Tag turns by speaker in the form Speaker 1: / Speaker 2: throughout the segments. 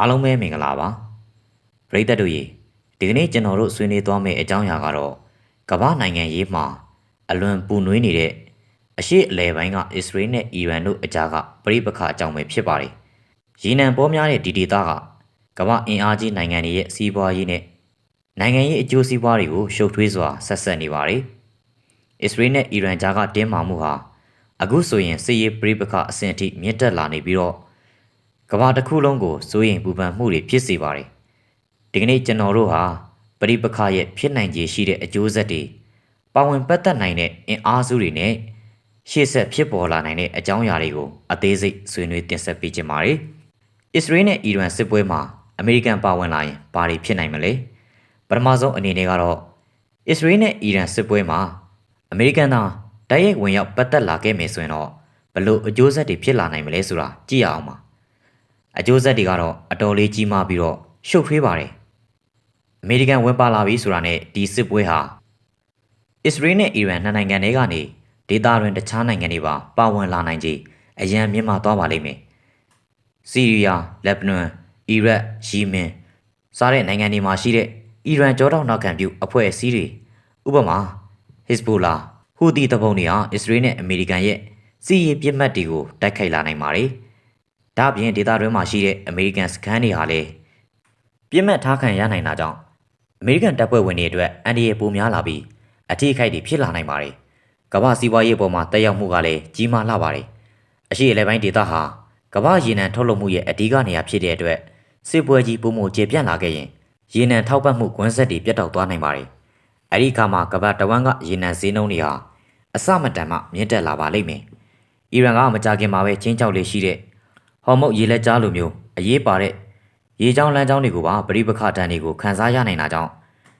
Speaker 1: အားလုံးပဲမင်္ဂလာပါပရိသတ်တို့ရေဒီကနေ့ကျွန်တော်တို့ဆွေးနွေးသွားမယ့်အကြောင်းအရာကတော့ကမ္ဘာနိုင်ငံရေးမှာအလွန်ပူနွေးနေတဲ့အရှိအလဲပိုင်းကအစ္စရေးနဲ့အီရန်တို့အကြားကပြိပခါအကြောင်းပဲဖြစ်ပါတယ်ရေနံပေါ်များတဲ့ဒီဒေသကကမ္ဘာအင်အားကြီးနိုင်ငံတွေရဲ့စီးပွားရေးနဲ့နိုင်ငံရေးအကျိုးစီးပွားတွေကိုရှုပ်ထွေးစွာဆက်ဆက်နေပါတယ်အစ္စရေးနဲ့အီရန်ကြားကတင်းမာမှုဟာအခုဆိုရင်စစ်ရေးပြိပခါအဆင့်အထိမြင့်တက်လာနေပြီးတော့ ကမ္ဘာတစ်ခုလုံးကိုစိုးရိမ်ပူပန်မှုတွေဖြစ်စေပါတယ်။ဒီကနေ့ကျွန်တော်တို့ဟာပရိပခရဲ့ဖြစ်နိုင်ခြေရှိတဲ့အကျိုးဆက်တွေပါဝင်ပတ်သက်နိုင်တဲ့အင်အားစုတွေနဲ့ရှေ့ဆက်ဖြစ်ပေါ်လာနိုင်တဲ့အကြောင်းအရာတွေကိုအသေးစိတ်ဆွေးနွေးတင်ဆက်ပေးကြပါမယ်။အစ္စရေးနဲ့အီရန်စစ်ပွဲမှာအမေရိကန်ပါဝင်လာရင်ဘာတွေဖြစ်နိုင်မလဲ။ပထမဆုံးအနေနဲ့ကတော့အစ္စရေးနဲ့အီရန်စစ်ပွဲမှာအမေရိကန်သားတိုက်ရိုက်ဝင်ရောက်ပတ်သက်လာခဲ့မယ်ဆိုရင်တော့ဘလို့အကျိုးဆက်တွေဖြစ်လာနိုင်မလဲဆိုတာကြည့်ရအောင်ပါ။ အကျိုးဆက်တွေကတော့အတော်လေးကြီးမားပြီးတော့ရှုပ်ထွေးပါတယ်အမေရိကန်ဝင်ပါလာပြီဆိုတာနဲ့ဒီစစ်ပွဲဟာအစ္စရေးနဲ့အီရန်နှစ်နိုင်ငံတွေကနေဒေသတွင်တခြားနိုင်ငံတွေပါပါဝင်လာနိုင်ခြေအရန်မြင့်မားသွားပါလိမ့်မယ်စီးရီးယားလက်ဘနွန်အီရတ်ယီမင်စတဲ့နိုင်ငံတွေမှာရှိတဲ့အီရန်ကြောတောင်နောက်ခံပြုအဖွဲ့အစည်းတွေဥပမာဟစ်ဘိုလာဟူသီတပုံတွေဟာအစ္စရေးနဲ့အမေရိကန်ရဲ့စီးရီးပြစ်မှတ်တွေကိုတိုက်ခိုက်လာနိုင်ပါတယ် ဒါ့အပြင်ဒေသတွင်းမှာရှိတဲ့အမေရိကန်စခန်းတွေဟာလည်းပြစ်မှတ်ထားခံရနိုင်တာကြောင့်အမေရိကန်တပ်ဖွဲ့ဝင်တွေအတွက်အန်ဒီရဲ့ပိုများလာပြီးအထီးခိုက်တွေဖြစ်လာနိုင်ပါတယ်။ကမ္ဘာစီးပွားရေးပေါ်မှာတက်ရောက်မှုကလည်းကြီးမားလာပါတယ်။အရှိအလဲပိုင်းဒေသဟာကမ္ဘာရေနံထုတ်လုပ်မှုရဲ့အဓိကနေရာဖြစ်တဲ့အတွက်စစ်ပွဲကြီးပုံမှုကျေပြန့်လာခဲ့ရင်ရေနံထောက်ပံ့မှုကွင်းဆက်တွေပြတ်တောက်သွားနိုင်ပါတယ်။အဲဒီအခါမှာကမ္ဘာတဝန်းကရေနံဈေးနှုန်းတွေဟာအစမတန်မှမြင့်တက်လာပါလိမ့်မယ်။အီရန်ကမကြခင်မှာပဲချင်းချောက်လေးရှိတဲ့ ဟော်မုတ်ရေလက်ကြားလိုမျိုးအရေးပါတဲ့ရေချောင်းလမ်းကြောင်းတွေကိုပါပရိပခတန်တွေကိုခန်းစားရနိုင်တာကြောင့်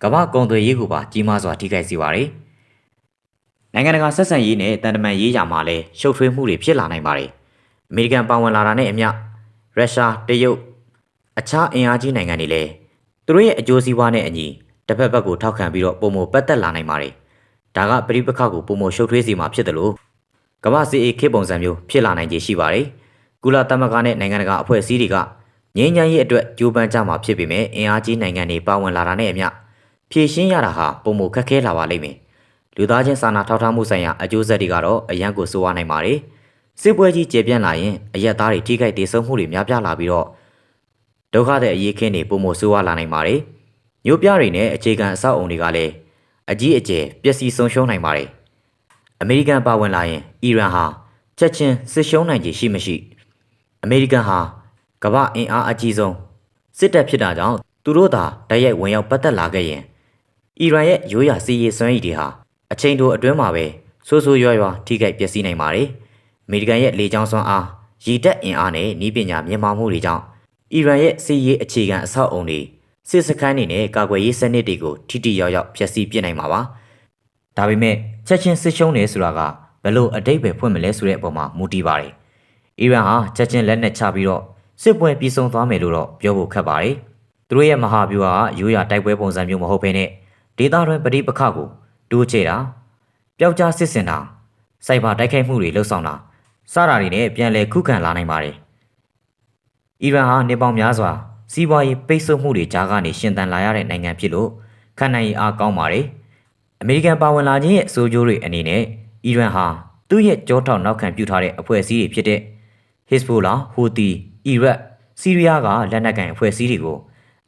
Speaker 1: ကမ္ဘာကုံသွေးရေးကိုပါကြီးမားစွာထိခိုက်စေပါတယ်။နိုင်ငံတကာဆက်ဆံရေးနဲ့တန်တမန်ရေးရာမှာလည်းရှုပ်ထွေးမှုတွေဖြစ်လာနိုင်ပါတယ်။အမေရိကန်ပါဝင်လာတာနဲ့အမျှရုရှားတရုတ်အခြားအင်အားကြီးနိုင်ငံတွေလည်းသူတို့ရဲ့အကျိုးစီးပွားနဲ့အညီတစ်ဖက်ဘက်ကိုထောက်ခံပြီးတော့ပုံမပတ်သက်လာနိုင်ပါတယ်။ဒါကပရိပခကိုပုံမရှုပ်ထွေးစေမှာဖြစ်တယ်လို့ကမ္ဘာစီအေခေတ်ပုံစံမျိုးဖြစ်လာနိုင်ခြေရှိပါတယ်။ ကုလသမဂ္ဂနဲ့နိုင်ငံတကာအဖွဲ့အစည်းတွေကငြိမ်းချမ်းရေးအတွက်ကြိုးပမ်းကြမှာဖြစ်ပေမဲ့အင်အားကြီးနိုင်ငံတွေပါဝင်လာတာနဲ့အမျှဖြည့်ရှင်းရတာဟာပုံမခက်ခဲလာပါလိမ့်မယ်။လူသားချင်းစာနာထောက်ထားမှုဆိုင်ရာအကျိုးဆက်တွေကတော့အရန်ကိုဆိုးဝါးနိုင်ပါတယ်။စစ်ပွဲကြီးကျေပြန့်လာရင်အရက်သားတွေထိခိုက်ဒေဆုံးမှုတွေများပြားလာပြီးတော့ဒုက္ခတဲ့အရေးခင်းတွေပုံမဆိုးဝါးလာနိုင်ပါတယ်။မျိုးပြတွေနဲ့အခြေခံအဆောက်အုံတွေကလည်းအကြီးအကျယ်ပျက်စီးဆုံးရှုံးနိုင်ပါတယ်။အမေရိကန်ပါဝင်လာရင်အီရန်ဟာချက်ချင်းစစ်ရှုံးနိုင်ခြေရှိမရှိ အမေရိကန်ဟာကမ္ဘာအင်အားအကြီးဆုံးစစ်တပ်ဖြစ်တာကြောင့်သူတို့သာတိုက်ရိုက်ဝင်ရောက်ပတ်သက်လာခဲ့ရင်အီရန်ရဲ့ရိုးရာစီးရေးစွမ်းရည်တွေဟာအချိန်တိုအတွင်းမှာပဲဆိုးဆိုးရွားရွားထိခိုက်ပျက်စီးနိုင်ပါတယ်။အမေရိကန်ရဲ့လေကြောင်းစွမ်းအားရည်တက်အင်အားနဲ့ဤပညာမြင့်မားမှုတွေကြောင့်အီရန်ရဲ့စီးရေးအခြေခံအဆောက်အုံတွေစစ်စခန်းတွေနဲ့ကာကွယ်ရေးစနစ်တွေကိုထိထိရောက်ရောက်ဖျက်ဆီးပစ်နိုင်မှာပါ။ဒါပေမဲ့ချက်ချင်းစစ်ရှုံးနေဆိုတာကဘယ်လိုအတိတ်ပဲဖွင့်မလဲဆိုတဲ့အပေါ်မှာမူတည်ပါတယ်။ အီရန်ဟာချက်ချင်းလက်နက်ချပြီးတော့စစ်ပွဲပြီးဆုံးသွားမယ်လို့တော့ပြောဖို့ခက်ပါတယ်။သူတို့ရဲ့မဟာဗျူဟာကရိုးရာတိုက်ပွဲပုံစံမျိုးမဟုတ်ဘဲနဲ့ဒေသတွင်းပဋိပက္ခကိုတိုးချဲ့တာပျောက်ကြားစစ်စင်တာစိုက်ဘာတိုက်ခိုက်မှုတွေလှုပ်ဆောင်တာစတာတွေနဲ့ပြန်လည်ခုခံလာနိုင်ပါတယ်။အီရန်ဟာနေပေါင်းများစွာစီးပွားရေးပိတ်ဆို့မှုတွေကြားကနေရှင်သန်လာရတဲ့နိုင်ငံဖြစ်လို့ခံနိုင်ရည်အားကောင်းပါတယ်။အမေရိကန်ပါဝင်လာခြင်းရဲ့အဆိုးကျိုးတွေအနေနဲ့အီရန်ဟာသူ့ရဲ့ကြောထောက်နောက်ခံပြုထားတဲ့အဖွဲ့အစည်းတွေဖြစ်တဲ့ Hezbollah, Houthi, Iraq, ဆီးရီးယားကလက်နက်ကိုင်အဖွဲ့အစည်းတွေကို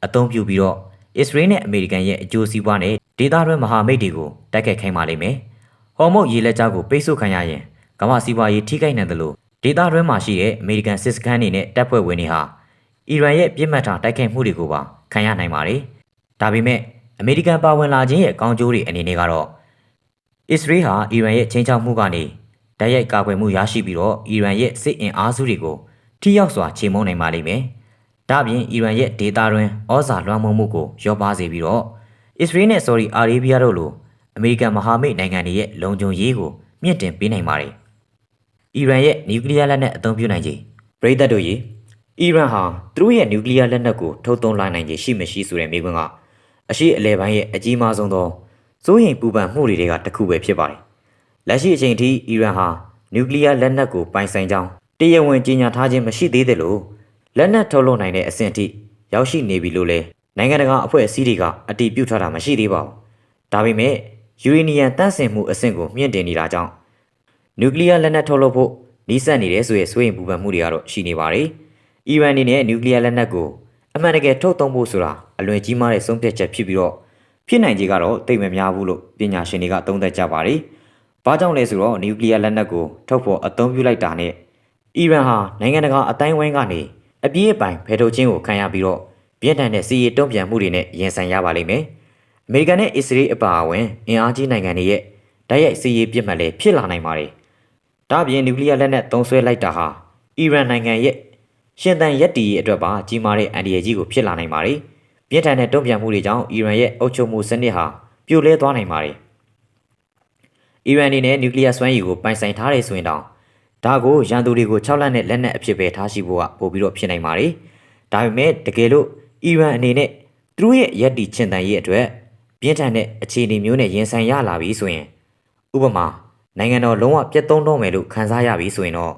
Speaker 1: အသုံးပြုပြီးတော့အစ္စရေးနဲ့အမေရိကန်ရဲ့အကျိုးစီးပွားနဲ့ဒေသတွင်းမဟာမိတ်တွေကိုတိုက်ခိုက်ခိုင်းပါလိမ့်မယ်။ဟော်မုတ်ရေလက်ကြားကိုပိတ်ဆို့ခံရရင်ကမ္ဘာစီးပွားရေးထိခိုက်နိုင်တယ်လို့ဒေသတွင်းမှာရှိတဲ့အမေရိကန်စစ်စခန်းတွေနဲ့တပ်ဖွဲ့ဝင်တွေဟာအီရန်ရဲ့ပြစ်မှတ်ထားတိုက်ခိုက်မှုတွေကိုပါခံရနိုင်ပါတယ်။ဒါပေမဲ့အမေရိကန်ပါဝင်လာခြင်းရဲ့အကောင်းကျိုးတွေအနေနဲ့ကတော့အစ္စရေးဟာအီရန်ရဲ့ချင်းချောက်မှုကနေ တိုက်ရိုက်ကာကွယ်မှုရရှိပြီးတော့အီရန်ရဲ့စစ်အင်အားစုတွေကိုထိရောက်စွာချေမှုန်းနိုင်ပါလိမ့်မယ်။ဒါ့အပြင်အီရန်ရဲ့ဒေတာတွင်ဩဇာလွှမ်းမိုးမှုကိုရောပါစေပြီးတော့အစ္စရေးနဲ့ဆော်ဒီအာရေဗျတို့လိုအမေရိကန်မဟာမိတ်နိုင်ငံတွေရဲ့လုံခြုံရေးကိုမြင့်တင်ပေးနိုင်ပါတယ်။အီရန်ရဲ့နျူကလ িয়ার လက်နက်အသုံးပြုနိုင်ခြင်းပြည်သက်တို့ရေအီရန်ဟာသူတို့ရဲ့နျူကလ িয়ার လက်နက်ကိုထုတ်သုံးလာနိုင်ခြင်းရှိမရှိဆိုတဲ့မေးခွန်းကအရှိအလဲပိုင်းရဲ့အကြီးမားဆုံးသောစိုးရိမ်ပူပန်မှုတွေကတစ်ခုပဲဖြစ်ပါတယ်။ လက်ရှိအချိန်ထိအီရန်ဟာနျူကလ িয়ার လက်နက်ကိုပိုင်ဆိုင်ကြောင်းတရားဝင်ကြေညာထားခြင်းမရှိသေးတယ်လို့ လက်နက်ထုတ်လုပ်နိုင်တဲ့အဆင့်အထိရောက်ရှိနေပြီလို့လည်းနိုင်ငံတကာအဖွဲ့အစည်းတွေကအတည်ပြုထားတာမရှိသေးပါဘူး။ဒါပေမဲ့ယူရေနီယံတန့်စင်မှုအဆင့်ကိုမြင့်တင်နေတာကြောင့်နျူကလ িয়ার လက်နက်ထုတ်လုပ်ဖို့နှီးစပ်နေတယ်ဆိုရဲ့စိုးရိမ်ပူပန်မှုတွေကတော့ရှိနေပါတယ်။အီရန်အနေနဲ့နျူကလ িয়ার လက်နက်ကိုအမှန်တကယ်ထုတ်သုံးဖို့ဆိုတာအလွန်ကြီးမားတဲ့ဆုံးဖြတ်ချက်ဖြစ်ပြီးတော့ဖြစ်နိုင်ခြေကတော့တိတ်မများဘူးလို့ပညာရှင်တွေကသုံးသပ်ကြပါတယ်။ ဘာကြောင့်လဲဆိုတော့နျူကလ িয়ার လက်နက်ကိုထုတ်ဖို့အသုံးပြုလိုက်တာနဲ့အီရန်ဟာနိုင်ငံတကာအတိုင်းဝိုင်းကနေအပြည့်အပိုင်ဖယ်ထုတ်ခြင်းကိုခံရပြီးတော့ပြင်းထန်တဲ့စီးရီတုံ့ပြန်မှုတွေနဲ့ရင်ဆိုင်ရပါလိမ့်မယ်။အမေရိကန်နဲ့အစ္စရေးအပါအဝင်အင်အားကြီးနိုင်ငံတွေရဲ့ဓာတ်ရိုက်စီးရီပြစ်မှတ်လည်းဖြစ်လာနိုင်ပါတယ်။ဒါ့အပြင်နျူကလ িয়ার လက်နက်သုံးစွဲလိုက်တာဟာအီရန်နိုင်ငံရဲ့ရှင်သန်ရက်တီရဲ့အတွက်ပါကြီးမားတဲ့အန္တရာယ်ကြီးကိုဖြစ်လာနိုင်ပါတယ်။ပြင်းထန်တဲ့တုံ့ပြန်မှုတွေကြောင့်အီရန်ရဲ့အုပ်ချုပ်မှုစနစ်ဟာပြိုလဲသွားနိုင်ပါတယ်။ အီရန်အနေနဲ့နျူကလ িয়ার စွမ်းရည်ကိုပိုင်ဆိုင်ထားတယ်ဆိုရင်တောင်ဒါကိုရန်သူတွေကို၆လနဲ့လက်နက်အဖြစ်ပဲထားရှိဖို့ကပို့ပြီးတော့ဖြစ်နိုင်ပါတယ်။ဒါပေမဲ့တကယ်လို့အီရန်အနေနဲ့သူတို့ရဲ့ရက်တီချင်တန်ရဲ့အတွက်ပြင်းထန်တဲ့အခြေအနေမျိုးနဲ့ရင်ဆိုင်ရလာပြီဆိုရင်ဥပမာနိုင်ငံတော်လုံးဝပြတ်သုံးတော့မယ်လို့ခန်းစားရပြီဆိုရင်တော့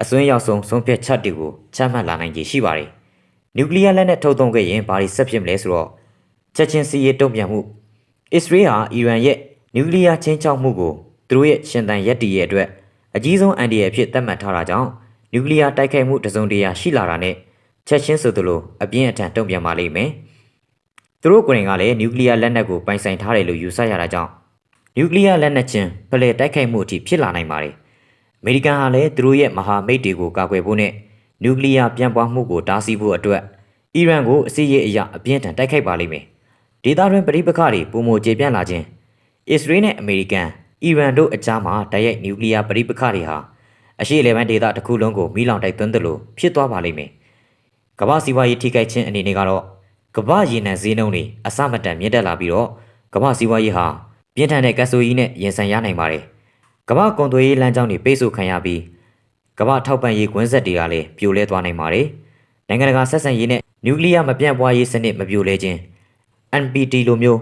Speaker 1: အစွန်းရောက်ဆုံးဆုံးဖြတ်ချက်တွေကိုချမှတ်လာနိုင်ခြေရှိပါတယ်။နျူကလ িয়ার လက်နက်ထုတ်သုံးခဲ့ရင်ဘာတွေဆက်ဖြစ်မလဲဆိုတော့ချက်ချင်းစီးရေးတုံ့ပြန်မှုအစ္စရေးဟာအီရန်ရဲ့ နျူကလ িয়ার ချင်းချောက်မှုကိုသူတို့ရဲ့ရှင်သန်ရက်တီရဲ့အတွက်အကြီးဆုံးအန်ဒီရဲ့ဖြစ်သတ်မှတ်ထားတာကြောင့်နျူကလ িয়ার တိုက်ခိုက်မှုတစုံတရာရှိလာတာနဲ့ချက်ချင်းဆိုသလိုအပြင်းအထန်တုံ့ပြန်ပါလိမ့်မယ်။သူတို့ကိုယ်တိုင်ကလည်းနျူကလ িয়ার လက်နက်ကိုပိုင်ဆိုင်ထားတယ်လို့ယူဆရတာကြောင့်နျူကလ িয়ার လက်နက်ချင်းဖလှယ်တိုက်ခိုက်မှုအထိဖြစ်လာနိုင်ပါတယ်။အမေရိကန်ဟာလည်းသူတို့ရဲ့မဟာမိတ်တွေကိုကာကွယ်ဖို့နဲ့နျူကလ িয়ার ပြန့်ပွားမှုကိုတားဆီးဖို့အတွက်အီရန်ကိုအစီအရေးအရာအပြင်းထန်တိုက်ခိုက်ပါလိမ့်မယ်။ဒေသတွင်းပဋိပက္ခတွေပုံမကျေပြန့်လာခြင်း အစ္စရေးနဲ့အမေရိကန်အီရန်တို့အကြားမှာတိုက်ရိုက်နျူကလ িয়ার ပဋိပက္ခတွေဟာအရှိလေပိုင်းဒေသတစ်ခုလုံးကိုမိလောင်တိုက်သွင်းသလိုဖြစ်သွားပါလိမ့်မယ်။ကမ္ဘာစီးပွားရေးထိခိုက်ခြင်းအနေနဲ့ကတော့ကမ္ဘာရေနံဈေးနှုန်းတွေအဆမတန်မြင့်တက်လာပြီးတော့ကမ္ဘာစီးပွားရေးဟာပြင်းထန်တဲ့ကက်ဆိုကြီးနဲ့ရင်ဆိုင်ရနိုင်ပါတယ်။ကမ္ဘာကုန်သွယ်ရေးလမ်းကြောင်းတွေပိတ်ဆို့ခံရပြီးကမ္ဘာထောက်ပံ့ရေးကွင်းဆက်တွေကလည်းပြိုလဲသွားနိုင်ပါတယ်။နိုင်ငံတကာဆက်ဆံရေးနဲ့နျူကလ িয়ার မပြန့်ပွားရေးစနစ်မပြိုလဲခြင်း NPT လိုမျိုး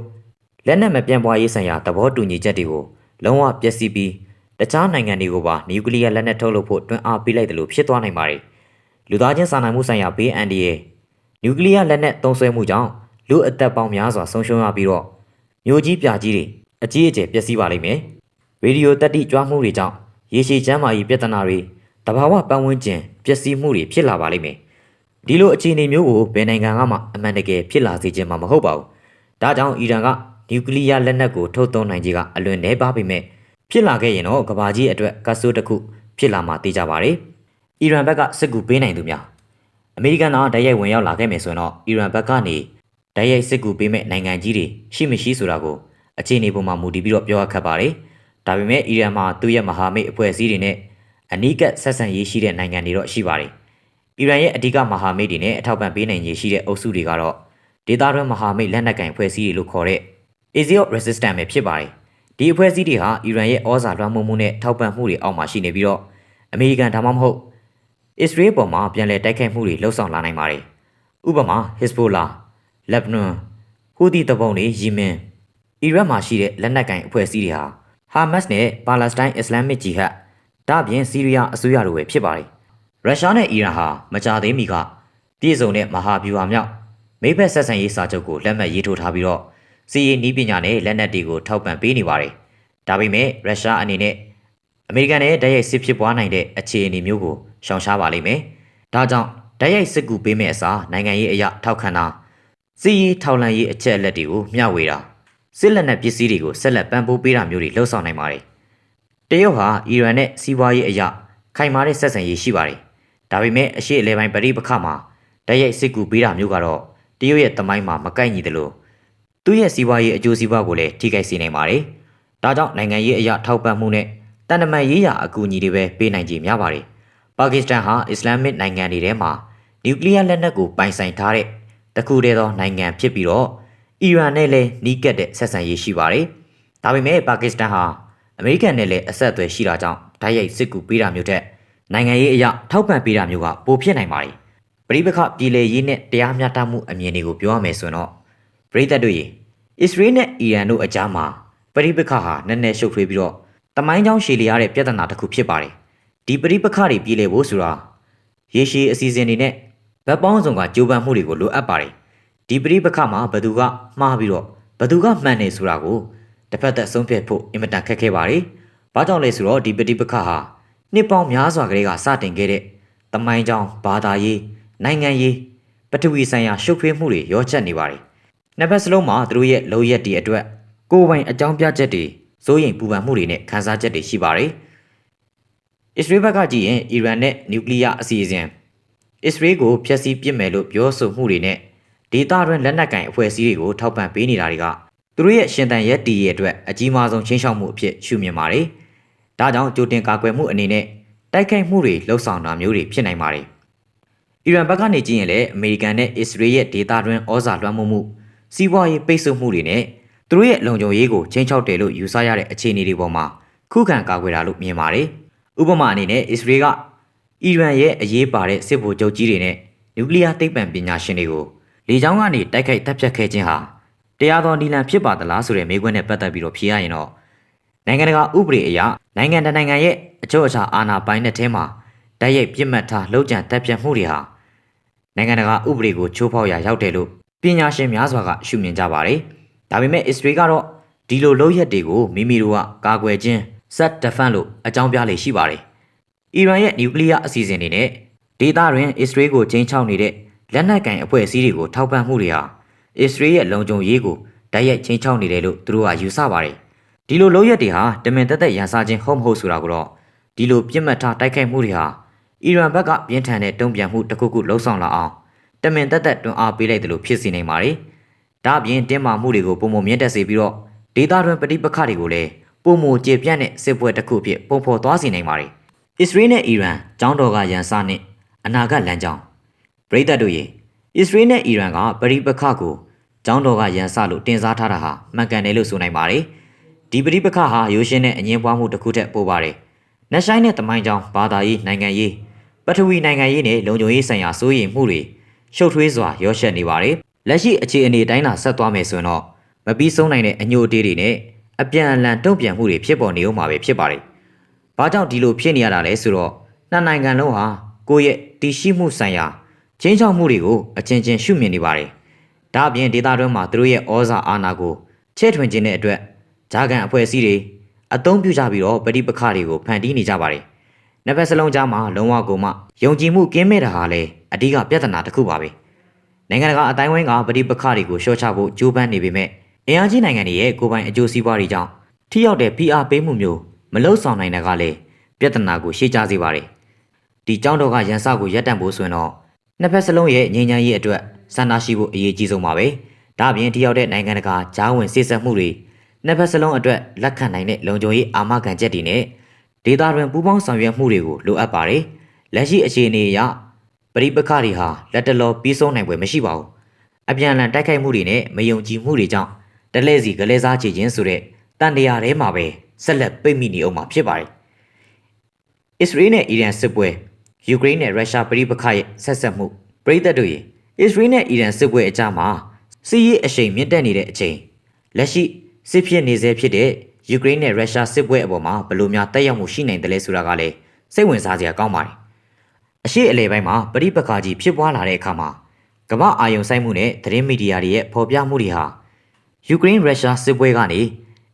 Speaker 1: လက်နက်မပြန့်ပွားရေးဆိုင်ရာသဘောတူညီချက်တွေကိုလုံးဝပျက်စီးပြီးတခြားနိုင်ငံတွေကိုပါနျူကလ িয়ার လက်နက်ထုတ်လုပ်ဖို့တွန်းအားပေးလိုက်တယ်လို့ဖြစ်သွားနိုင်ပါတယ်။လူသားချင်းစာနာမှုဆိုင်ရာဘေးအန္တရာယ်နျူကလ িয়ার လက်နက်သုံးစွဲမှုကြောင့်လူအသက်ပေါင်းများစွာဆုံးရှုံးရပြီးတော့မျိုးကြီးပြကြီးတွေအကြီးအကျယ်ပျက်စီးပါလိမ့်မယ်။ရေဒီယိုတက်တိကြွားမှုတွေကြောင့်ရေရှည်ချမ်းမာရေးပြဿနာတွေတဘာဝပတ်ဝန်းကျင်ပျက်စီးမှုတွေဖြစ်လာပါလိမ့်မယ်။ဒီလိုအခြေအနေမျိုးကိုဘယ်နိုင်ငံကမှအမှန်တကယ်ဖြစ်လာစေချင်မှာမဟုတ်ပါဘူး။ဒါကြောင့်အီရန်က နျူကလ িয়ার လက်နက်ကိုထုတ်သုံးနိုင်ခြင်းကအလွန်နှဲပါပေမဲ့ဖြစ်လာခဲ့ရင်တော့ကဘာကြီးအတွက်ကတ်ဆိုးတစ်ခုဖြစ်လာမှာသိကြပါရယ်။အီရန်ဘက်ကစစ်ကူပေးနိုင်သူများအမေရိကန်ကတိုက်ရိုက်ဝင်ရောက်လာခဲ့မယ်ဆိုရင်တော့အီရန်ဘက်ကနေတိုက်ရိုက်စစ်ကူပေးမဲ့နိုင်ငံကြီးတွေရှိမရှိဆိုတာကိုအခြေအနေပေါ်မှာမူတည်ပြီးတော့ပြောရခက်ပါတယ်။ဒါပေမဲ့အီရန်မှာသူ့ရဲ့မဟာမိတ်အဖွဲ့အစည်းတွေနဲ့အနီးကပ်ဆက်ဆံရေးရှိတဲ့နိုင်ငံတွေတော့ရှိပါတယ်။အီရန်ရဲ့အဓိကမဟာမိတ်တွေနဲ့အထောက်ပံ့ပေးနိုင်ရေးရှိတဲ့အုပ်စုတွေကတော့ဒေသတွင်းမဟာမိတ်လက်နက်ကင်အဖွဲ့အစည်းတွေလို့ခေါ်တဲ့ Asia Resistance ပဲဖြစ်ပါတယ်။ဒီအဖွဲ့အစည်းတွေဟာအီရန်ရဲ့ဩဇာလွှမ်းမိုးမှုနဲ့ထောက်ပံ့မှုတွေအောက်မှာရှိနေပြီးတော့အမေရိကန်ဒါမှမဟုတ်အစ္စရေးပေါ်မှာပြန်လည်တိုက်ခိုက်မှုတွေလှုပ်ဆောင်လာနိုင်ပါတယ်။ဥပမာ Hezbollah, Lebanon, Houthi တပုံတွေယီမင်အီရတ်မှာရှိတဲ့လက်နက်ကင်အဖွဲ့အစည်းတွေဟာဟာမတ်နဲ့ပါလက်စတိုင်းအစ္စလာမစ်ဂျီဟတ်ဒါ့အပြင်စီးရီးယားအစိုးရတို့ပဲဖြစ်ပါတယ်။ရုရှားနဲ့အီရန်ဟာမကြသေးမီကပြည်စုံတဲ့မဟာဗျူဟာမြောက်မိဘဆက်ဆံရေးစာချုပ်ကိုလက်မှတ်ရေးထိုးထားပြီးတော့ စီးရီးနီးပညာနဲ့လက်နက်တွေကိုထောက်ပံ့ပေးနေပါတယ်။ဒါပေမဲ့ရုရှားအနေနဲ့အမေရိကန်နဲ့တရိုက်စစ်ဖြစ်ပွားနိုင်တဲ့အခြေအနေမျိုးကိုရှောင်ရှားပါလိမ့်မယ်။ဒါကြောင့်တရိုက်စစ်ကူပေးမဲ့အစားနိုင်ငံရေးအရာထောက်ခံတာစီးရီးထောက်လန်ရေးအချက်အလက်တွေကိုမျှဝေတာစစ်လက်နက်ပစ္စည်းတွေကိုဆက်လက်ပံ့ပိုးပေးတာမျိုးတွေလှုပ်ဆောင်နိုင်ပါတယ်။တရုတ်ဟာအီရန်နဲ့စီးပွားရေးအရာခိုင်မာတဲ့ဆက်ဆံရေးရှိပါတယ်။ဒါပေမဲ့အရှိအလဲပိုင်းပရိပခမှာတရိုက်စစ်ကူပေးတာမျိုးကတော့တရုတ်ရဲ့တမိုင်းမှာမကိုက်ညီတယ်လို့ သူ့ရဲ့စီးပွားရေးအကျိုးစီးပွားကိုလည်းထိခိုက်စေနိုင်ပါတယ်။ဒါကြောင့်နိုင်ငံရေးအရာထောက်ပံ့မှုနဲ့တန်တမာရေးရာအကူအညီတွေပဲပေးနိုင်ကြများပါတယ်။ပါကစ္စတန်ဟာအစ္စလာမစ်နိုင်ငံတွေထဲမှာနျူကလ িয়ার လက်နက်ကိုပိုင်ဆိုင်ထားတဲ့တခုတည်းသောနိုင်ငံဖြစ်ပြီးတော့အီရန်နဲ့လည်းနီးကပ်တဲ့ဆက်ဆံရေးရှိပါတယ်။ဒါပေမဲ့ပါကစ္စတန်ဟာအမေရိကန်နဲ့လည်းအဆက်အသွယ်ရှိတာကြောင့်ဓာတ်ရိုက်စစ်ကူပေးတာမျိုးတဲ့နိုင်ငံရေးအရာထောက်ပံ့ပေးတာမျိုးကပိုဖြစ်နိုင်ပါတယ်။ပြည်ပခပြည်လေရေးနဲ့တရားမျှတမှုအမြင်တွေကိုပြောရမယ်ဆိုတော့ ပြည်သက်တို့ရေအစ္စရေးနဲ့အီရန်တို့အကြားမှာပြည်ပခဟာနည်းနည်းရှုပ်ထွေးပြီးတော့တမိုင်းကြောင်းရှည်လျားတဲ့ပြဿနာတစ်ခုဖြစ်ပါတယ်။ဒီပြည်ပခတွေပြည်လေဖို့ဆိုတာရေရှည်အစီအစဉ်တွေနဲ့ဗတ်ပေါင်းစုံကကြိုးပမ်းမှုတွေကိုလိုအပ်ပါတယ်ဒီပရိပခမှာဘသူကမှားပြီးတော့ဘသူကမှန်နေဆိုတာကိုတစ်ဖက်သက်ဆုံးဖြတ်ဖို့အင်မတန်ခက်ခဲပါတယ်ဘာကြောင့်လဲဆိုတော့ဒီပရိပခဟာနှစ်ပေါင်းများစွာကလေးကစတင်ခဲ့တဲ့တမိုင်းကြောင်ဘာသာရေးနိုင်ငံရေးပထဝီဆိုင်ရာရှုပ်ထွေးမှုတွေရောချက်နေပါတယ် နှစ်ဖက်စလုံးမှာသူတို့ရဲ့လုံရက်တွေအတွက်ကိုယ်ပိုင်အကြောင်းပြချက်တွေစိုးရိမ်ပူပန်မှုတွေနဲ့ခန်းစားချက်တွေရှိပါတယ်အစ္စရေးဘက်ကကြည့်ရင်အီရန်နဲ့နျူကလ িয়ার အစီအစဉ်အစ္စရေးကိုဖျက်ဆီးပစ်မယ်လို့ပြောဆိုမှုတွေနဲ့ဒေသတွင်းလက်နက်ကင်အဖွဲ့အစည်းတွေကိုထောက်ပံ့ပေးနေတာတွေကသူတို့ရဲ့ရှင်တန်ရက်တီရဲ့အတွက်အကြီးမားဆုံးချင်းချောက်မှုအဖြစ်ရှုမြင်ပါတယ်။ဒါကြောင့်ကြိုတင်ကာကွယ်မှုအနေနဲ့တိုက်ခိုက်မှုတွေလှုံ့ဆော်တာမျိုးတွေဖြစ်နိုင်ပါတယ်။အီရန်ဘက်ကနေကြည့်ရင်လည်းအမေရိကန်နဲ့အစ္စရေးရဲ့ဒေသတွင်းဩဇာလွှမ်းမိုးမှု စီးပွားရေးပိတ်ဆို့မှုတွေနဲ့သူတို့ရဲ့လုံခြုံရေးကိုချင်းချောက်တယ်လို့ယူဆရတဲ့အခြေအနေတွေပေါ်မှာခုခံကာကွယ်တာလို့မြင်ပါတယ်။ဥပမာအနေနဲ့အစ္စရေးကအီရန်ရဲ့အရေးပါတဲ့စစ်ဗိုလ်ချုပ်ကြီးတွေနဲ့နျူကလ িয়ার သိပ္ပံပညာရှင်တွေကိုလေကြောင်းကနေတိုက်ခိုက်တပ်ဖြတ်ခဲ့ခြင်းဟာတရားတော်နီလန်ဖြစ်ပါသလားဆိုတဲ့မေးခွန်းနဲ့ပတ်သက်ပြီးတော့ဖြေရရင်တော့နိုင်ငံတကာဥပဒေအရနိုင်ငံတကာနိုင်ငံရဲ့အကျိုးအချာအာဏာပိုင်းတဲ့ထဲမှာတိုက်ရိုက်ပြစ်မှတ်ထားလှုပ်ကြံတပ်ဖြတ်မှုတွေဟာနိုင်ငံတကာဥပဒေကိုချိုးဖောက်ရာရောက်တယ်လို့ ပညာရှင်များစွာကရှုမြင်ကြပါတယ်။ဒါပေမဲ့အစ္စရေးကတော့ဒီလိုလုပ်ရက်တွေကိုမိမိတို့ကကာကွယ်ခြင်း set defense လို့အကြောင်းပြလေရှိပါတယ်။အီရန်ရဲ့နျူကလ িয়ার အစီအစဉ်တွေနဲ့ဒေသတွင်အစ္စရေးကိုချိန်ချောက်နေတဲ့လက်နက်ကင်အဖွဲ့အစည်းတွေကိုထောက်ပံ့မှုတွေဟာအစ္စရေးရဲ့လုံခြုံရေးကိုတိုက်ရိုက်ချိန်ချောက်နေတယ်လို့သူတို့ကယူဆပါတယ်။ဒီလိုလုပ်ရက်တွေဟာတမင်သက်သက်ရန်စားခြင်းဟုတ်မဟုတ်ဆိုတာကိုတော့ဒီလိုပြစ်မှတ်ထားတိုက်ခိုက်မှုတွေဟာအီရန်ဘက်ကပြင်းထန်တဲ့တုံ့ပြန်မှုတစ်ခုခုလှုံ့ဆော်လာအောင် တမင်သက်သက်တွန်းအားပေးလိုက်တယ်လို့ဖြစ်စီနိုင်ပါတယ်။ဒါအပြင်တင်းမာမှုတွေကိုပုံမမြင့်တက်စေပြီးတော့ဒေသတွင်းပဋိပက္ခတွေကိုလည်းပုံမကျေပြန့်တဲ့စစ်ပွဲတစ်ခုဖြစ်ပုံဖော်သွားစေနိုင်ပါတယ်။အစ္စရေးနဲ့အီရန်ကျောင်းတော်ကရန်စားနဲ့အနာဂတ်လမ်းကြောင်းပရိသတ်တို့ရေအစ္စရေးနဲ့အီရန်ကပရိပခကိုကျောင်းတော်ကရန်စလို့တင်စားထားတာဟာမှန်ကန်တယ်လို့ဆိုနိုင်ပါတယ်။ဒီပရိပခဟာရိုးရှင်းတဲ့အငင်းပွားမှုတစ်ခုထက်ပိုပါတယ်။နှဆိုင်တဲ့တမိုင်းကြောင်ဘာသာရေးနိုင်ငံရေးပထဝီနိုင်ငံရေးနဲ့လုံခြုံရေးဆိုင်ရာစိုးရိမ်မှုတွေ ရှုပ်ထွေးစွာရောရှက်နေပါတယ်။လက်ရှိအခြေအနေတိုင်းသာဆက်သွားမယ်ဆိုရင်တော့မပြီးဆုံးနိုင်တဲ့အညိုအတေးတွေနဲ့အပြန်အလှန်တုံ့ပြန်မှုတွေဖြစ်ပေါ်နေဦးမှာပဲဖြစ်ပါတယ်။ဘာကြောင့်ဒီလိုဖြစ်နေရတာလဲဆိုတော့နှစ်နိုင်ငံလုံးဟာကိုယ့်ရဲ့တည်ရှိမှုဆိုင်ရာချင်းချောက်မှုတွေကိုအချင်းချင်းရှုမြင်နေပါတယ်။ဒါအပြင်ဒေတာတွင်းမှာသူတို့ရဲ့ဩဇာအာဏာကိုချဲ့ထွင်ခြင်းတဲ့အတွက်ဂျာကန်အဖွဲ့အစည်းတွေအသုံးပြုကြပြီးတော့ပဋိပက္ခတွေကိုဖန်တီးနေကြပါတယ်။နှစ်ဖက်စလုံးကြားမှာလုံးဝကိုမှယုံကြည်မှုကင်းမဲ့တာဟာလည်း အဓိကပြဿနာတစ်ခုပါပဲ။နိုင်ငံတကာအတိုင်းဝိုင်းကပဋိပက္ခတွေကိုရှော့ချဖို့ကြိုးပမ်းနေပေမဲ့အင်အားကြီးနိုင်ငံတွေရဲ့ကိုယ်ပိုင်အကျိုးစီးပွားတွေကြောင့်ထိရောက်တဲ့ PR ပေးမှုမျိုးမလုံဆောင်နိုင်တာကလည်းပြဿနာကိုရှေ့ချစေပါတယ်။ဒီကြောင်းတော်ကရန်စကိုရပ်တန့်ဖို့ဆိုရင်တော့နှစ်ဖက်စလုံးရဲ့ငြိမ်းချမ်းရေးအတွက်ဆန္ဒရှိဖို့အရေးကြီးဆုံးပါပဲ။ဒါ့အပြင်တယောက်တဲ့နိုင်ငံတကာဂျားဝင်စစ်ဆက်မှုတွေနှစ်ဖက်စလုံးအတွက်လက်ခံနိုင်တဲ့လုံခြုံရေးအာမခံချက်တွေနဲ့ဒေသတွင်ပူးပေါင်းဆောင်ရွက်မှုတွေကိုလိုအပ်ပါတယ်။လက်ရှိအခြေအနေအရ ပရိပခတွေဟာလက်တလောပြီးဆုံးနိုင်ပွဲမရှိပါဘူး။အပြန်အလှန်တိုက်ခိုက်မှုတွေနဲ့မယုံကြည်မှုတွေကြောင့်တလဲစီကလေးစားချေခြင်းဆိုတဲ့တန်တရားထဲမှာပဲဆက်လက်ပိတ်မိနေအောင်မှာဖြစ်ပါတယ်။အစ္စရေးနဲ့အီရန်စစ်ပွဲယူကရိန်းနဲ့ရုရှားပဋိပက္ခရဲ့ဆက်ဆက်မှုပြည်သက်တို့ရေအစ္စရေးနဲ့အီရန်စစ်ပွဲအကြားမှာစစ်ရေးအရှိန်မြင့်တက်နေတဲ့အချိန်လက်ရှိစစ်ဖြစ်နေဆဲဖြစ်တဲ့ယူကရိန်းနဲ့ရုရှားစစ်ပွဲအပေါ်မှာဘယ်လိုများတက်ရောက်မှုရှိနိုင်တယ်လဲဆိုတာကလည်းစိတ်ဝင်စားစရာကောင်းပါတယ်။ အရှိအလေပိုင်းမှာပဋိပက္ခကြီးဖြစ်ပွားလာတဲ့အခါမှာကမ္ဘာအာယုံဆိုင်မှုနဲ့သတင်းမီဒီယာတွေရဲ့ဖော်ပြမှုတွေဟာယူကရိန်းရုရှားစစ်ပွဲကနေ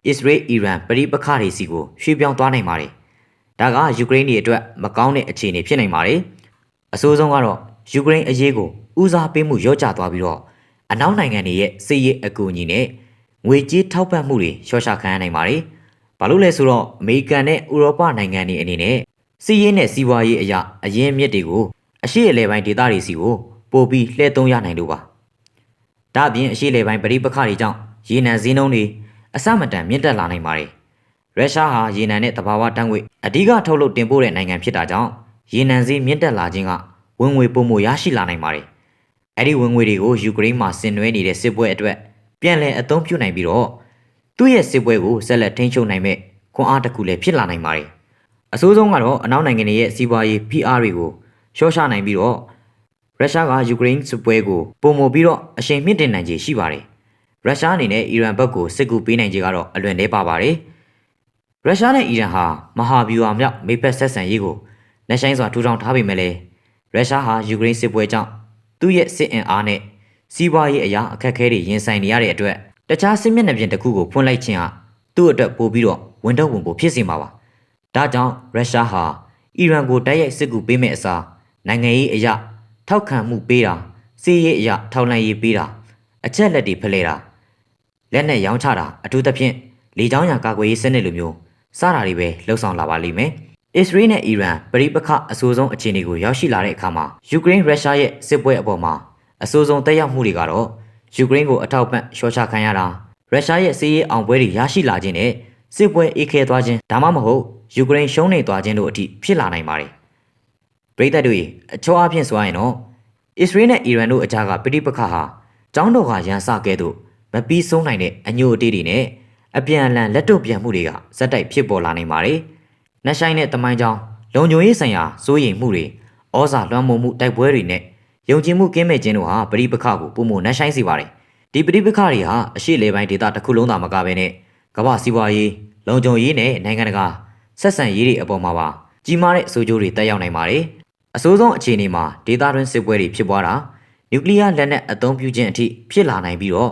Speaker 1: အစ္စရေးအီရန်ပဋိပက္ခတွေစီကိုရွှေ့ပြောင်းသွားနိုင်ပါတယ်။ဒါကယူကရိန်းတွေအတွက်မကောင်းတဲ့အခြေအနေဖြစ်နိုင်ပါတယ်။အဆိုးဆုံးကတော့ယူကရိန်းအရေးကိုဦးစားပေးမှုရော့ကျသွားပြီးတော့အနောက်နိုင်ငံတွေရဲ့စစ်ရေးအကူအညီနဲ့ငွေကြေးထောက်ပံ့မှုတွေရှော့ချခံရနိုင်ပါတယ်။ဘာလို့လဲဆိုတော့အမေရိကန်နဲ့ဥရောပနိုင်ငံတွေအနေနဲ့ စစ်ရေးနဲ့စီးပွားရေးအရာအရင်းမြစ်တွေကိုအရှိအလဲပိုင်းဒေသတွေစီကိုပို့ပြီးလှည့်သုံးရနိုင်လို့ပါ။ဒါ့အပြင်အရှိလေပိုင်းပရိပခတွေကြောင့်ရေနံဈေးနှုန်းတွေအစမတန်မြင့်တက်လာနိုင်ပါတယ်။ရုရှားဟာရေနံနဲ့တဘာဝတန်းငွေအဓိကထုတ်လုပ်တင်ပို့တဲ့နိုင်ငံဖြစ်တာကြောင့်ရေနံဈေးမြင့်တက်လာခြင်းကဝင်ငွေပုံမရရှိလာနိုင်ပါတယ်။အဲ့ဒီဝင်ငွေတွေကိုယူကရိန်းမှာဆင်နွှဲနေတဲ့စစ်ပွဲအတွက်ပြန်လည်အသုံးပြုနိုင်ပြီးတော့သူ့ရဲ့စစ်ပွဲကိုဆက်လက်ထိန်းချုပ်နိုင်မဲ့ခွန်အားတစ်ခုလည်းဖြစ်လာနိုင်ပါတယ်။ အဆိုးဆုံးကတော့အနောက်နိုင်ငံတွေရဲ့စီးပွားရေး PR တွေကိုရှော့ချနိုင်ပြီးတော့ရုရှားကယူကရိန်းစစ်ပွဲကိုပုံမပြီးတော့အရှိန်မြင့်တင်နိုင်ခြေရှိပါတယ်။ရုရှားအနေနဲ့အီရန်ဘက်ကိုစစ်ကူပေးနိုင်ခြေကတော့အလွန်နှဲပါပါတယ်။ရုရှားနဲ့အီရန်ဟာမဟာဗျူဟာမြောက်မိဖက်ဆက်ဆံရေးကိုလက်ဆိုင်စွာထူထောင်ထားပေမဲ့လည်းရုရှားဟာယူကရိန်းစစ်ပွဲကြောင့်သူ့ရဲ့စစ်အင်အားနဲ့စီးပွားရေးအရာအခက်အခဲတွေရင်ဆိုင်နေရတဲ့အတွက်တခြားစစ်မျက်နှာပြင်တစ်ခုကိုဖွင့်လိုက်ခြင်းဟာသူ့အတွက်ပိုပြီးတော့ဝန်တော့ဝန်ပိုဖြစ်စေမှာပါ။ ဒါကြောင့်ရုရှားဟာအီရန်ကိုတိုက်ရိုက်စစ်ကူပေးမဲ့အစားနိုင်ငံရေးအရာထောက်ခံမှုပေးတာစီးရေးအရာထောက်လှမ်းရေးပေးတာအချက်လက်တွေဖလှယ်တာလက်နဲ့ရောင်းချတာအထူးသဖြင့်လေကြောင်းရန်ကာကွယ်ရေးစနစ်လိုမျိုးစတာတွေပဲလှုပ်ဆောင်လာပါလိမ့်မယ်။အစ္စရေးနဲ့အီရန်ပြည်ပခအဆိုးဆုံးအခြေအနေကိုရောက်ရှိလာတဲ့အခါမှာယူကရိန်းရုရှားရဲ့စစ်ပွဲအပေါ်မှာအဆိုးဆုံးတက်ရောက်မှုတွေကတော့ယူကရိန်းကိုအထောက်ပံ့ရှော့ချခံရတာရုရှားရဲ့စီးရေးအောင်ပွဲတွေရရှိလာခြင်းနဲ့ စစ်ပွဲအေးခဲသွားခြင်းဒါမှမဟုတ်ယူကရိန်းရှုံးနေသွားခြင်းတို့အထိဖြစ်လာနိုင်ပါတယ်။ပြည်သက်တို့ရေအချောအဖြစ်ဆိုရရင်တော့အစ္စရေးနဲ့အီရန်တို့အကြားကပြည်ပခဟာကျောင်းတော်ကရန်စကဲသို့မပြီးဆုံးနိုင်တဲ့အညိုအတေးတွေနဲ့အပြန်အလှန်လက်တုပ်ပြန်မှုတွေကဇက်တိုက်ဖြစ်ပေါ်လာနိုင်ပါတယ်။နှဆိုင်တဲ့တမိုင်းကြောင်းလုံခြုံရေးဆိုင်ရာစိုးရိမ်မှုတွေဩဇာလွှမ်းမိုးမှုတိုက်ပွဲတွေနဲ့ယုံကြည်မှုကင်းမဲ့ခြင်းတို့ဟာပြည်ပခကိုပုံမနှဆိုင်စေပါတယ်။ဒီပြည်ပခတွေဟာအရှိလေပိုင်းဒေသတစ်ခုလုံးသာမကဘဲနဲ့ ကမ္ဘာစီးပွားရေးလုံခြုံရေးနဲ့နိုင်ငံတကာဆက်ဆံရေးတွေအပေါ်မှာပါကြီးမားတဲ့အဆိုးကျိုးတွေတက်ရောက်နိုင်ပါတယ်။အဆိုးဆုံးအခြေအနေမှာဒေသတွင်းစစ်ပွဲတွေဖြစ်ပွားတာနျူကလ িয়ার လက်နက်အသုံးပြုခြင်းအထိဖြစ်လာနိုင်ပြီးတော့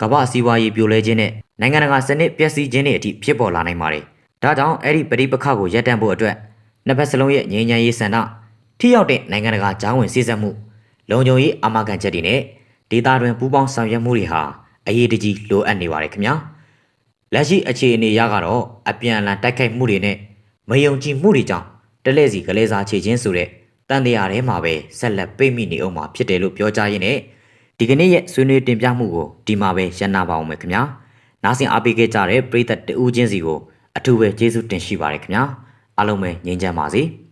Speaker 1: ကမ္ဘာစီးပွားရေးပြိုလဲခြင်းနဲ့နိုင်ငံတကာစနစ်ပျက်စီးခြင်းတွေအထိဖြစ်ပေါ်လာနိုင်ပါတယ်။ဒါကြောင့်အဲ့ဒီပဋိပက္ခကိုရပ်တန့်ဖို့အတွက်နှစ်ဖက်စလုံးရဲ့ငြိမ်းချမ်းရေးဆန္ဒထိရောက်တဲ့နိုင်ငံတကာကြားဝင်စည်းစပ်မှုလုံခြုံရေးအာမခံချက်တွေနဲ့ဒေသတွင်ပူးပေါင်းဆောင်ရွက်မှုတွေဟာအရေးတကြီးလိုအပ်နေပါတယ်ခင်ဗျာ။ လက်ရှိအခြေအနေရကတော့အပြန်အလှန်တိုက်ခိုက်မှုတွေနဲ့မယုံကြည်မှုတွေကြောင့်တလဲစီကလေးစားချေခြင်းဆိုတဲ့တန်တရားထဲမှာပဲဆက်လက်ပိတ်မိနေအောင်မှာဖြစ်တယ်လို့ပြောကြားရင်းနဲ့ဒီကနေ့ရဲ့ဆွေးနွေးတင်ပြမှုကိုဒီမှာပဲရန်နာပါအောင်မယ်ခင်ဗျာနားဆင်အားပေးခဲ့ကြတဲ့ပရိသတ်တဦးချင်းစီကိုအထူးပဲကျေးဇူးတင်ရှိပါတယ်ခင်ဗျာအားလုံးပဲငြိမ်းချမ်းပါစေ။